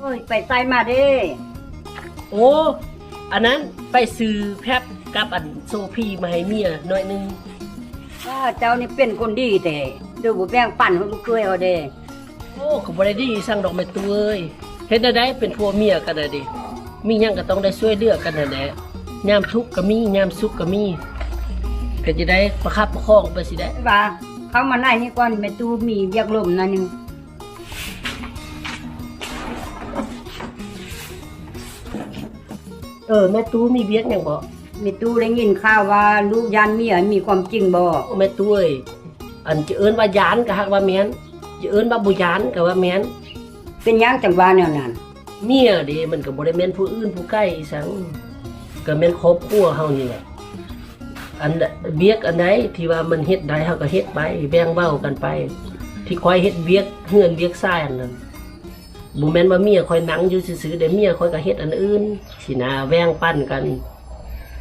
โอ้ยไปใส่มาเด้โอ้ อันนั้นไปซื้อแพบกับอันโซพีมาให้เมียหน่อยหนึง ว่าเจ้านี่เป็นคนดีแต่ดูบ่แบ่งปันให้ลูกเคยเอาเด้โอ้ก็บ่ได้ดีสั่งดอกไม้ตัวเอ้ยเฮ็ดได้ได้เป็นผัวเมียกันน่ะดิมีหยังก็ต้องได้ช่วยเหลือกันนั่นแหละยามทุกข์ก็มียามสุขก็มีก็จะได้ประคับประคองไปสิได้ว่าเขามาไหนนี่ก่อนแม่ตูมีเรียกลมนั่นนึง เออแม่ตู้มีเวียกหยังบ่แม่ตูได้ยินข่าวว่าลูกยานเมียมีความจริงบ่แม่ตู้เอ้ยอันจะเอิ้นว่ายานก็ฮักว่าแม่นจะเอิ้นว่าบ่ยานก็ว่าแม่นเป็นหยังจังว่าแนวนั้นเมียเดิมันก็บ่ได้แม่นผู้อื่นผู้ใกล้อีสังก็แม่นครอบครัวเฮานี่แหละอันเบียกอันไหนที่ว่ามันเฮ็ดได้เฮาก็เฮ็ดไปแบ่งเว้ากันไป ที่คอยเฮ็ดเวียกเฮือนเวียกซ่ายอันนั้น บ่แม่นว่าเมียคอยนั่งอยู่ซื่อๆเด้เมียคอยก็เฮ็ดอันอื่นสินะแบ่งปันกัน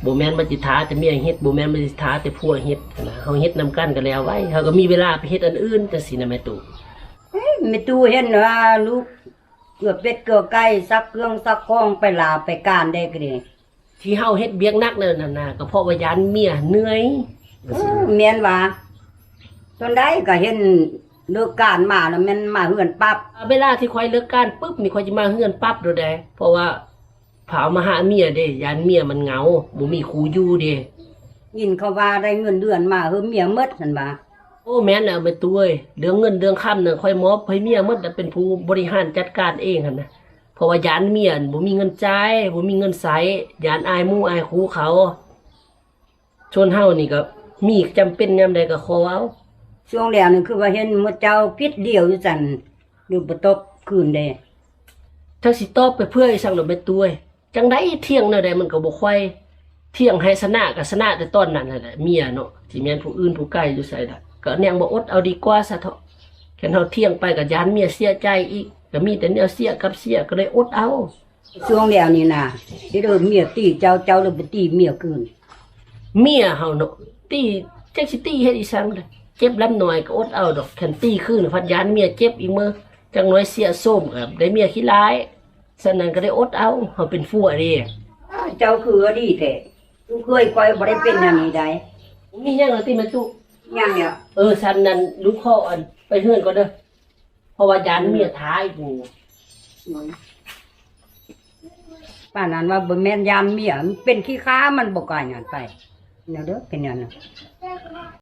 บ่แม่นว่าจิท้าแต่เมียเฮ็ดบ่แม่นว่าจิท้าแต่ผัวเฮ็ดนะเฮาเฮ็ดนํกันก็แล้วไว้เฮาก็มีเวลาไปเฮ็ดอันอื่นจังซี่นะแม่ตู่เอ้ยแม่ตูเห็นว่าลูกเกือบเป็ดเกือบไก่ซักเครื่องซักของไปลาไปการได้ก็ดีที่เฮาเฮ็ดเบียกหนักนั่นน่ะนะก็เพราะว่ายานเมียเหนื่อยเออแม่นว่าตอนใดก็เห็น เลิกการมาแล้วแม่นมาเฮือนปั๊บเวลาที่คอยเลิกการปุ๊บนี่คอยจะมาเฮือนปั๊บโดดได้เพราะว่าผามาหาเมียเด้ยานเมียมันเหงาบ่มีครูอยู่เด้ยินเขาว่าได้เงินเดือนมาเฮือเมียหมดซั่นว่าโอ้แม่นแล้วไปตัวเอ้ยเรื่องเงินเรื่องค่ำน่ะคอยมอบให้เมียหมดน่ะเป็นผู้บริหารจัดการเองหั่นน่ะเพราะว่ายานเมียน่ะบ่มีเงินจ่ายบ่มีเงินใช้ยานอายหมู่อายครูเขาชนเฮานี่ก็มีจำเป็นยามใดก็ขอเอา ช่วงแล้วนี่คือว่าเห็นหมดเจ้าพิษเดียวอยู่ซั่นดูบ่ตกคืนเด้ถ้าสิตอบไปเพื่อให้สั่งดอกไปตัวเอ้ยจังไดเที่ยงแนวใดมันก็บ่ค่อยเที่ยงให้ชนะก็ชนะแต่ตอนนั้นนั่นแหละเมียเนาะที่แม่นผู้อื่นผู้ใกล้อยู่ไสล่ะก็แนงบ่อดเอาดีกว่าซะเถาะแค่นเฮาเที่ยงไปก็ยานเมียเสียใจอีกก็มีแต่แนวเสียกับเสียก็เลยอดเอาช่วงแล้วนี่น่ะที่เดินเมียตีเจ้าเจ้าเลยบ่ตีเมียคืนเมียเฮาเนาะตีจักสิตีเฮ็ดอีสังเด้อ เจ็บลำหน่อยก็อดเอาดอกคันตีคืนพัดยานเมียเจ็บอีกมื้อจังน้อยเสียส้มก็ได้เมียขี้ร้ายฉะนั้นก็ได้อดเอาเฮาเป็นฟัวเด้อ้าวเจ้าคือว่าดีแท้ลูกเคยคอยบ่ได้เป็นอย่างนี้ได้มีหยังล่ะติแม่ตุยังเนี่ยเออฉันนั้นลูกข้ออันไปเฮือนก็เด้อเพราะว่ายานเมียท้ายกูป้านั้นว่าบ่แม่นยามเมียมันเป็นขี้ค้ามันบ่กล้าหยังไปเดี๋ยวเด้อเป็นอย่างนั้น